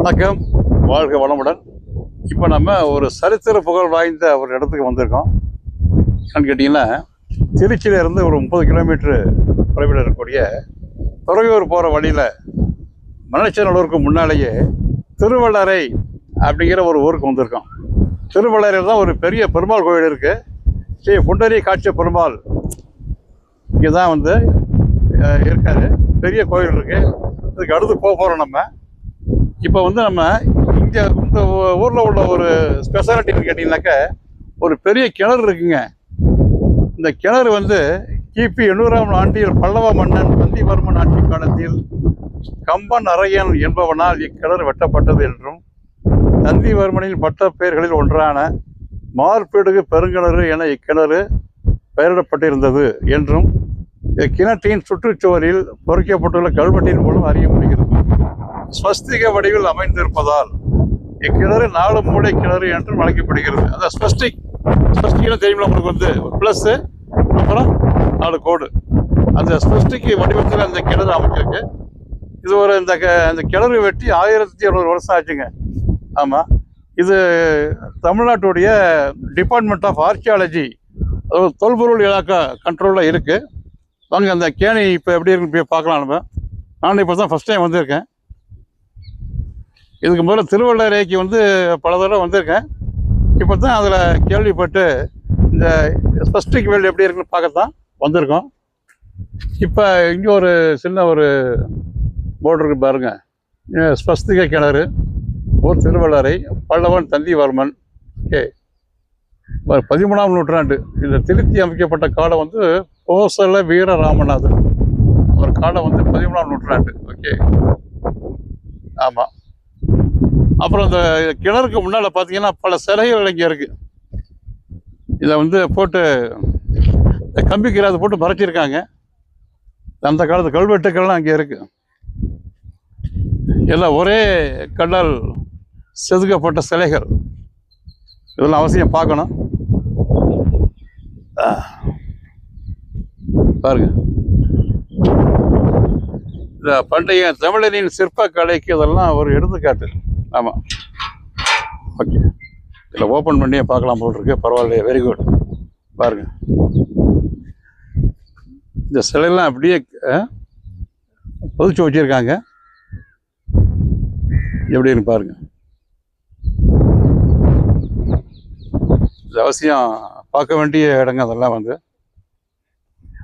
வணக்கம். வாழ்க வளமுடன். இப்போ நம்ம ஒரு சரித்திர புகழ் வாய்ந்த ஒரு இடத்துக்கு வந்திருக்கோம். என்னன்னு கேட்டிங்கன்னா திருச்சியிலேருந்து ஒரு முப்பது கிலோமீட்டர் தொலைவில் இருக்கக்கூடிய துறையூர் போகிற வழியில் மணச்சநல்லூருக்கு முன்னாலேயே திருவள்ளரை அப்படிங்கிற ஒரு ஊருக்கு வந்திருக்கோம். திருவள்ளரையில் தான் ஒரு பெரிய பெருமாள் கோயில் இருக்குது ஸ்ரீ புண்டரி காட்சி பெருமாள் இங்கே தான் வந்து அஹ், இருக்காரு. பெரிய கோயில் இருக்குது இதுக்கு அடுத்து போக போகிறோம் நம்ம. இப்போ வந்து நம்ம இங்கே இந்த ஊரில் உள்ள ஒரு ஸ்பெஷாலிட்டின்னு கேட்டிங்கனாக்கா ஒரு பெரிய கிணறு இருக்குங்க. இந்த கிணறு வந்து கிபி எண்ணூறாம் ஆண்டில் பல்லவ மன்னன் நந்திவர்மன் ஆட்சி காலத்தில் கம்பன் அரையன் என்பவனால் இக்கிணறு வெட்டப்பட்டது என்றும் நந்திவர்மனின் பட்ட பெயர்களில் ஒன்றான மார்பிடுகு பெருங்கிணறு என இக்கிணறு பெயரிடப்பட்டிருந்தது என்றும் இக்கிணற்றின் சுற்றுச்சுவரில் பொறிக்கப்பட்டுள்ள கல்வெட்டின் மூலம் அறிய முடிகிறது. ஸ்வஸ்திக வடிவில் அமைந்திருப்பதால் இக்கிணறு நாலு மூளை கிணறு என்று வழங்கப்படுகிறது. அந்த ஸ்வஸ்டிக் ஸ்வஸ்டிக்னா தெரியுமா உங்களுக்கு வந்து? ப்ளஸ்ஸு அப்புறம் நாலு கோடு. அந்த ஸ்வஸ்டிக்கு வடிவத்தில் அந்த கிணறு அமைச்சிருக்கு இது ஒரு இந்த க- அந்த கிணறு வெட்டி ஆயிரத்தி இரநூறு வருஷம் ஆச்சுங்க. ஆமாம் இது தமிழ்நாட்டுடைய டிபார்ட்மெண்ட் ஆஃப் ஆர்கியாலஜி அதாவது தொல்பொருள் இலாக்கா கண்ட்ரோலில் இருக்குது வாங்க அந்த கேணி இப்போ எப்படி இருக்குன்னு போய் பார்க்கலாம் நம்ம. நான் இப்போ தான் ஃபஸ்ட் டைம் வந்திருக்கேன். இதுக்கு முதல்ல திருவள்ளரைக்கு வந்து பல தடவை வந்திருக்கேன். இப்போ தான் அதில் கேள்விப்பட்டு இந்த ஸ்பெஸ்டிக் வேல்டு எப்படி இருக்குன்னு பார்க்கத்தான் வந்திருக்கோம். இப்போ இங்கே ஒரு சின்ன ஒரு போர்டு இருக்கு பாருங்கள் ஸ்பஸ்திக கிணறு ஓர் திருவள்ளரை பல்லவன் தந்திவர்மன். ஓகே. பதிமூணாம் நூற்றாண்டு. இந்த திருத்தி அமைக்கப்பட்ட காலம் வந்து கோசல வீர ராமநாதன் ஒரு காலம் வந்து பதிமூணாம் நூற்றாண்டு. ஓகே. ஆமாம் அப்புறம் இந்த கிணறுக்கு முன்னால் பார்த்தீங்கன்னா பல சிலைகள் இங்கே இருக்குது இதை வந்து போட்டு இந்த கம்பி கிராது போட்டு மறைச்சிருக்காங்க அந்த காலத்து கல்வெட்டுக்கள்லாம் அங்கே இருக்குது எல்லாம் ஒரே கல்லால் செதுக்கப்பட்ட சிலைகள். இதெல்லாம் அவசியம் பார்க்கணும். பாருங்க. இந்த பண்டைய தமிழனின் சிற்பக்கலைக்கு இதெல்லாம் ஒரு எடுத்துக்காட்டு. ஆமாம் ஓகே இதில் ஓப்பன் பண்ணியே பார்க்கலாம் போல் இருக்கு. பரவாயில்லையே. வெரி குட் பாருங்க. இந்த சிலையெல்லாம் அப்படியே அஹ், பதிச்சு வச்சுருக்காங்க. எப்படின்னு பாருங்க. இது அவசியம் பார்க்க வேண்டிய இடங்க அதெல்லாம் வந்து.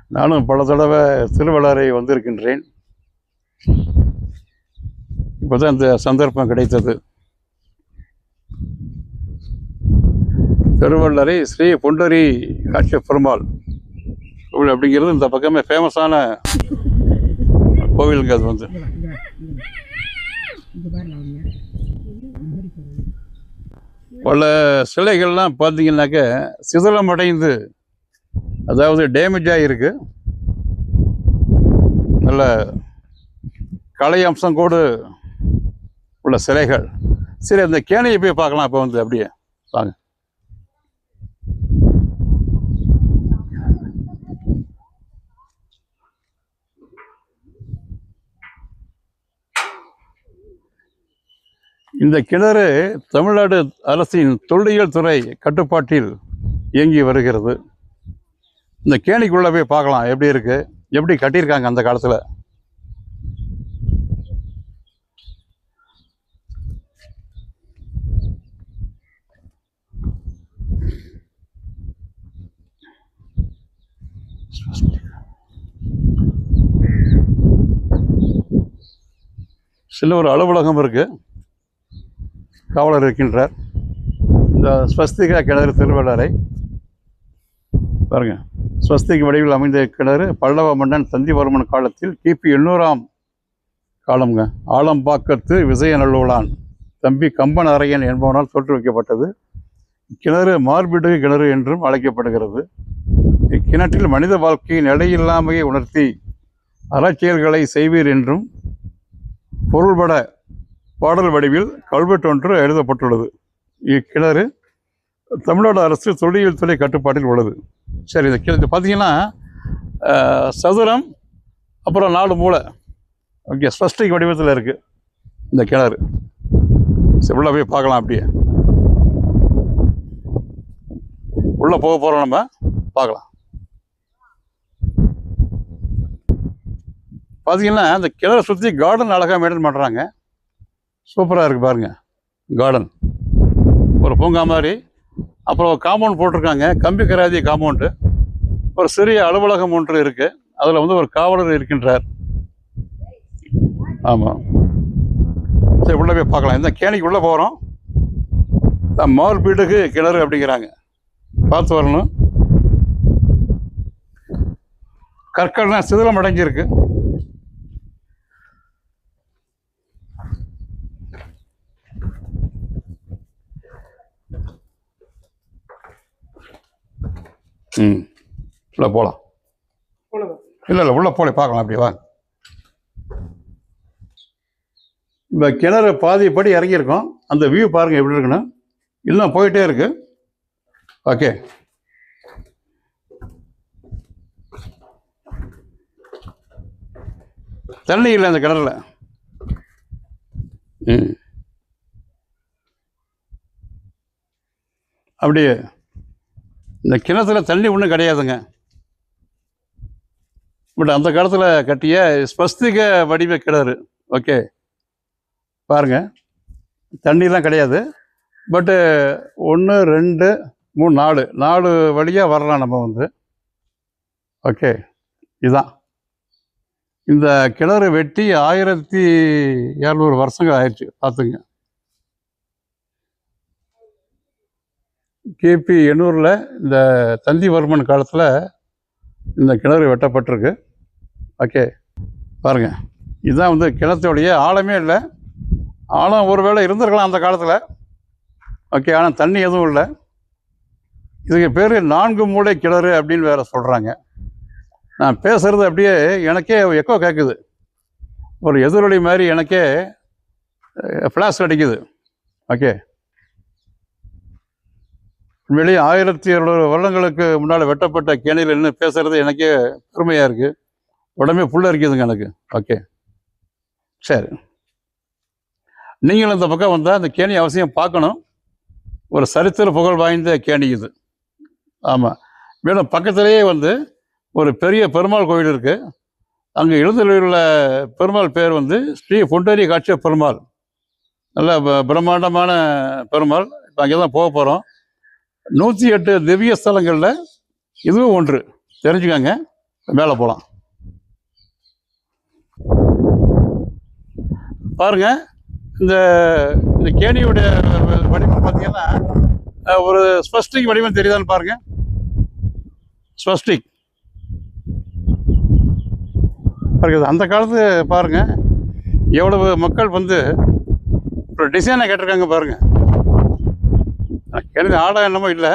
நானும் பல தடவை திருவள்ளாரை வந்திருக்கின்றேன். இப்போதான் இந்த சந்தர்ப்பம் கிடைத்தது. திருவள்ளரை ஸ்ரீ பொண்டரி காட்சி பெருமாள் கோவில் அப்படிங்கிறது இந்த பக்கமே ஃபேமஸான கோவிலுங்க அது வந்து. பல சிலைகள்லாம் பார்த்தீங்கன்னாக்க அடைந்து அதாவது டேமேஜ் ஆகிருக்கு நல்ல கலை அம்சம் கூட உள்ள சிலைகள். சரி அந்த கேணியை போய் பார்க்கலாம் இப்போ வந்து அப்படியே. வாங்க. இந்த கிணறு தமிழ்நாடு அரசின் தொல்லியல் துறை கட்டுப்பாட்டில் இயங்கி வருகிறது. இந்த கேணிக்குள்ளே போய் பார்க்கலாம் எப்படி இருக்குது எப்படி கட்டியிருக்காங்க அந்த காலத்தில்? சின்ன ஒரு அலுவலகம் இருக்கு. காவலர் இருக்கின்றார். இந்த ஸ்வஸ்திகா கிணறு திருவள்ளரை. பாருங்க. ஸ்வஸ்திக் வடிவில் அமைந்த கிணறு பல்லவ மன்னன் தந்திவர்மன் காலத்தில் கிபி எண்ணூறாம் காலம்ங்க. ஆலம்பாக்கத்து விஜயநல்லூலான் தம்பி கம்பன் அரையன் என்பவனால் தோற்றுவிக்கப்பட்டது கிணறு மார்பிடு கிணறு என்றும் அழைக்கப்படுகிறது. இக்கிணற்றில் மனித வாழ்க்கையின் எடையில்லாமையை உணர்த்தி அறச்செயல்களை செய்வீர் என்றும் பொருள்பட பாடல் வடிவில் கல்வெட்டொன்று எழுதப்பட்டுள்ளது. இக்கிணறு தமிழ்நாடு அரசு தொழில் துறை கட்டுப்பாட்டில் உள்ளது. சரி இந்த கிணறு பார்த்தீங்கன்னா சதுரம் அப்புறம் நாலு மூளை. ஓகே ஸ்பஷ்டிக் வடிவத்தில் இருக்குது இந்த கிணறு. சரி உள்ள போய் பார்க்கலாம் அப்படியே. உள்ளே போக போகிறோம் நம்ம. பார்க்கலாம். பார்த்தீங்கன்னா அந்த கிணறை சுற்றி கார்டன் அழகாக மெயின்டைன் பண்ணுறாங்க சூப்பராக இருக்குது பாருங்க கார்டன் ஒரு பூங்கா மாதிரி. அப்புறம் காம்பவுண்ட் போட்டிருக்காங்க கம்பி கராதி காம்பவுண்டு ஒரு சிறிய அலுவலகம் ஒன்று இருக்குது அதில் வந்து ஒரு காவலர் இருக்கின்றார். ஆமாம் சரி உள்ளே போய் பார்க்கலாம். இந்த கேணிக்கு உள்ளே போகிறோம் மால் கிணறு அப்படிங்கிறாங்க. பார்த்து வரணும். கற்கள்லாம் சிதிலம் அடங்கியிருக்கு. ம். உள்ளே போகலாம். இல்லை இல்லை உள்ளே போல பார்க்கலாம் அப்படியே வாங்க இப்போ கிணறு பாதி படி இறங்கியிருக்கோம். அந்த வியூ பாருங்கள் எப்படி இருக்குன்னு. இன்னும் போயிட்டே இருக்கு. ஓகே. தண்ணி இல்லை அந்த கிணறுல. ம். அப்படியே. இந்த கிணத்துல தண்ணி ஒன்றும் கிடையாதுங்க. பட் அந்த காலத்தில் கட்டிய ஸ்பஸ்திக வடிவ கிணறு. ஓகே. பாருங்க. தண்ணிலாம் கிடையாது. பட்டு ஒன்று ரெண்டு மூணு நாலு. நாலு வழியாக வரலாம் நம்ம வந்து. ஓகே. இதுதான் இந்த கிணறு வெட்டி ஆயிரத்தி இரநூறு வருஷங்கள் ஆயிடுச்சு. பார்த்துங்க கிபி எண்ணூரில் இந்த தந்திவர்மன் காலத்தில் இந்த கிணறு வெட்டப்பட்டிருக்கு. ஓகே பாருங்கள் இதுதான் வந்து கிணத்துடைய ஆழமே இல்லை. ஆழம் ஒருவேளை இருந்திருக்கலாம் அந்த காலத்தில். ஓகே ஆனால் தண்ணி எதுவும் இல்லை. இதுக்கு பேர் நான்கு மூளை கிணறு அப்படின்னு வேறு சொல்கிறாங்க நான் பேசுகிறது அப்படியே எனக்கே எக்கோ கேட்குது ஒரு எதிரொலி மாதிரி எனக்கே ஃப்ளாஷ் அடிக்குது. ஓகே. உண்மையிலே ஆயிரத்தி இரநூறு வருடங்களுக்கு முன்னால் வெட்டப்பட்ட கேணியில் நின்று பேசுகிறது எனக்கே பெருமையாக இருக்குது உடம்பே புள்ள இருக்குதுங்க எனக்கு. ஓகே சரி. நீங்களும் இந்த பக்கம் வந்தால் அந்த கேணி அவசியம் பார்க்கணும். ஒரு சரித்திர புகழ் வாய்ந்த கேணி இது. ஆமாம் மேலும் பக்கத்திலேயே வந்து ஒரு பெரிய பெருமாள் கோயில் இருக்குது அங்கே எழுந்தருளியுள்ள பெருமாள் பேர் வந்து ஸ்ரீ புண்டரி காட்சிய பெருமாள். நல்ல ப- பிரம்மாண்டமான பெருமாள். இப்போ அங்கே தான் போக போகிறோம் நூற்றி எட்டு திவ்ய ஸ்தலங்களில் இதுவும் ஒன்று. தெரிஞ்சுக்கோங்க. மேலே போகலாம் பாருங்க. இந்த இந்த கேணியுடைய வடிவம் பார்த்தீங்கன்னா ஒரு ஸ்பஷ்டிக் வடிவம் தெரியுதான்னு பாருங்கள் ஸ்பஷ்டிக் பாருங்கள் அந்த காலத்து பாருங்க. எவ்வளவு மக்கள் வந்து ஒரு டிசைனை கேட்டிருக்காங்க பாருங்கள் எனக்கு ஆடம் என்னமோ இல்லை.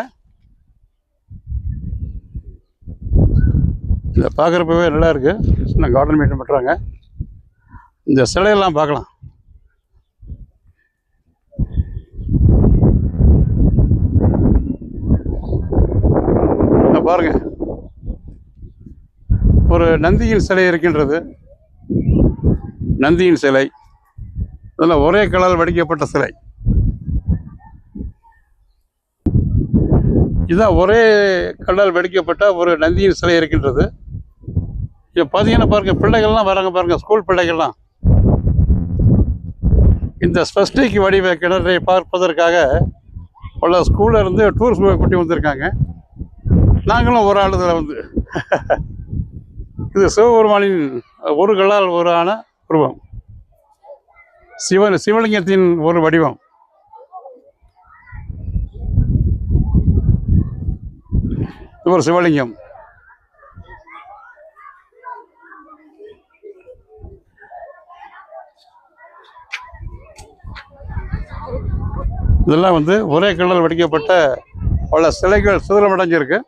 இதை பார்க்குறப்பவே நல்லா இருக்குது சின்ன கார்டன் மெயின்டைன் பண்ணுறாங்க இந்த சிலையெல்லாம் பார்க்கலாம். பாருங்க. ஒரு நந்தியின் சிலை இருக்கின்றது. நந்தியின் சிலை. இதெல்லாம் ஒரே கலால் வடிக்கப்பட்ட சிலை. இதுதான் ஒரே கல்லால் வெடிக்கப்பட்ட ஒரு நந்தியின் சிலை இருக்கின்றது. இப்போ பார்த்தீங்கன்னா பாருங்க பிள்ளைகள்லாம் வராங்க பாருங்கள் ஸ்கூல் பிள்ளைகள்லாம். இந்த ஸ்பஷ்டிக் வடிவ கிணறை பார்ப்பதற்காக பல ஸ்கூல்ல இருந்து டூரிஸ்ட் கூட்டி வந்திருக்காங்க. நாங்களும் ஒரு ஆள் இதில் வந்து. இது சிவபெருமானின் ஒரு கல்லால் ஒரு ஆன உருவம். சிவன் சிவலிங்கத்தின் ஒரு வடிவம். இது ஒரு சிவலிங்கம். இதெல்லாம் வந்து ஒரே கல்லில் வடிக்கப்பட்ட பல சிலைகள் சிதிலமடைஞ்சிருக்கு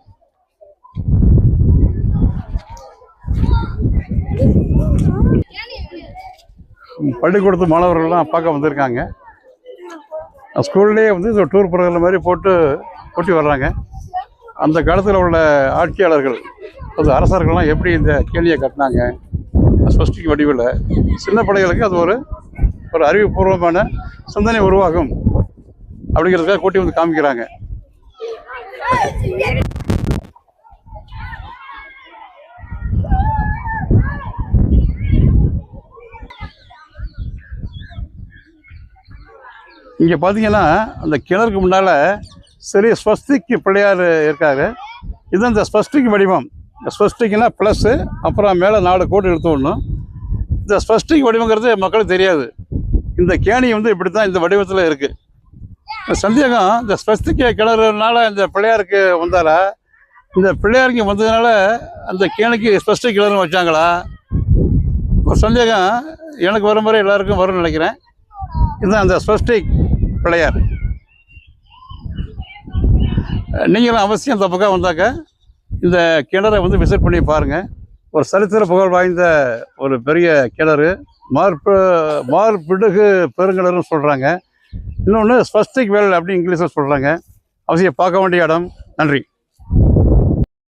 பள்ளிக்கூடத்து மாணவர்கள்லாம் பார்க்க வந்திருக்காங்க. ஸ்கூல்லேயே வந்து இந்த டூர் போகிற மாதிரி போட்டு கூட்டி வர்றாங்க. அந்த காலத்தில் உள்ள ஆட்சியாளர்கள் அது அரசர்கள்லாம் எப்படி இந்த கேள்வியை கட்டினாங்க? ஸ்பஷ்டிக்கு வடிவில் சின்ன பிள்ளைகளுக்கு அது ஒரு ஒரு அறிவுபூர்வமான சிந்தனை உருவாகும் அப்படிங்கிறதுக்காக கூட்டி வந்து காமிக்கிறாங்க. இங்கே பார்த்தீங்கன்னா அந்த கிணறுக்கு முன்னால் சரி ஸ்வஸ்திக்கு பிள்ளையார் இருக்கார் இது அந்த ஸ்பஷ்டிக்கு வடிவம். இந்த ப்ளஸ்ஸு அப்புறம் மேலே நாலு கோட்டு எடுத்து விடணும். இந்த ஸ்வஸ்திக் வடிவங்கிறது மக்களுக்கு தெரியாது. இந்த கேணி வந்து இப்படி தான் இந்த வடிவத்தில் இருக்குது சந்தேகம் இந்த ஸ்வஸ்திக்க கிளறதுனால இந்த பிள்ளையாருக்கு வந்தாரா? இந்த பிள்ளையாருக்கு வந்ததுனால அந்த கேணிக்கு ஸ்வஸ்திக் கிணறு வச்சாங்களா? ஒரு சந்தேகம் எனக்கு வர வரை எல்லாருக்கும் வரும்னு நினைக்கிறேன். இதுதான் அந்த ஸ்வஸ்டிக் பிள்ளையார். நீங்களும் அவசியம் இந்த பக்கம் வந்தாக்க இந்த கிணறை வந்து விசிட் பண்ணி பாருங்கள் ஒரு சரித்திர புகழ் வாய்ந்த ஒரு பெரிய கிணறு. மார்பு மார்பிடுகு பெருங்கிணறுன்னு சொல்கிறாங்க இன்னொன்று ஸ்பஸ்டிக் வேல் அப்படின்னு இங்கிலீஷில் சொல்கிறாங்க அவசியம் பார்க்க வேண்டிய இடம். நன்றி.